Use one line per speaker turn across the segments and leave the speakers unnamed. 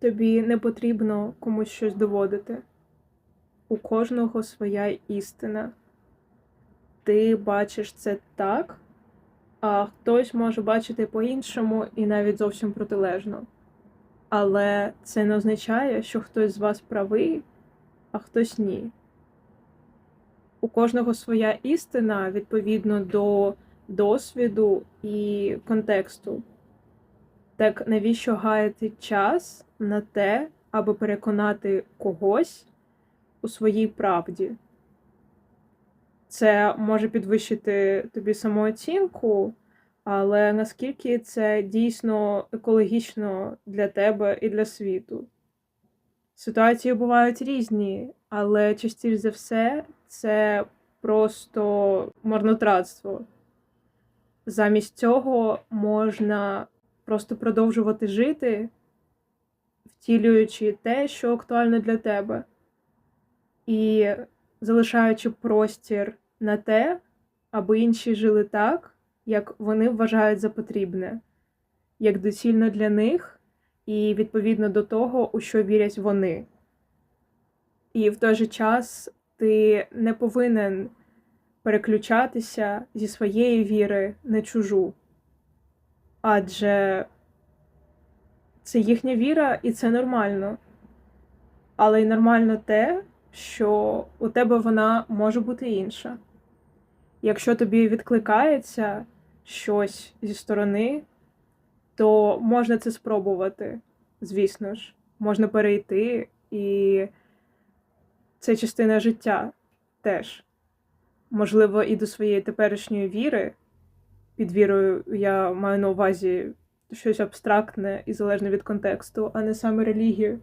Тобі не потрібно комусь щось доводити. У кожного своя істина. Ти бачиш це так, а хтось може бачити по-іншому і навіть зовсім протилежно. Але це не означає, що хтось з вас правий, а хтось ні. У кожного своя істина відповідно до досвіду і контексту. Так навіщо гаяти час на те, аби переконати когось у своїй правді? Це може підвищити тобі самооцінку, але наскільки це дійсно екологічно для тебе і для світу? Ситуації бувають різні, але частіше за все це просто марнотратство. Замість цього можна просто продовжувати жити, втілюючи те, що актуально для тебе, і залишаючи простір на те, аби інші жили так, як вони вважають за потрібне, як доцільно для них, і відповідно до того, у що вірять вони. І в той же час ти не повинен переключатися зі своєї віри на чужу. Адже це їхня віра, і це нормально. Але й нормально те, що у тебе вона може бути інша. Якщо тобі відкликається щось зі сторони, то можна це спробувати, звісно ж, можна перейти, і це частина життя теж. Можливо, і до своєї теперішньої віри. Під вірою я маю на увазі щось абстрактне і залежне від контексту, а не саме релігію.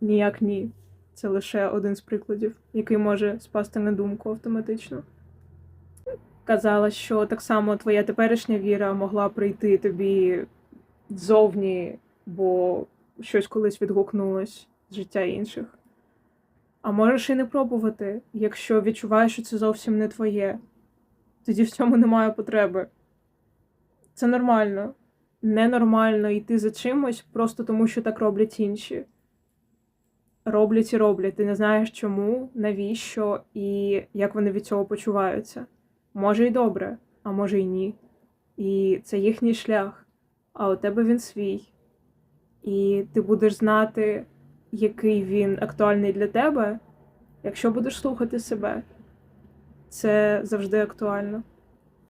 Ніяк ні. Це лише один з прикладів, який може спасти на думку автоматично. Казала, що так само твоя теперішня віра могла прийти тобі ззовні, бо щось колись відгукнулось з життя інших. А можеш і не пробувати, якщо відчуваєш, що це зовсім не твоє. Тоді в цьому немає потреби. Це нормально. Ненормально йти за чимось просто тому, що так роблять інші. Роблять і роблять. Ти не знаєш чому, навіщо і як вони від цього почуваються. Може і добре, а може і ні. І це їхній шлях, а у тебе він свій. І ти будеш знати, який він актуальний для тебе, якщо будеш слухати себе. Це завжди актуально.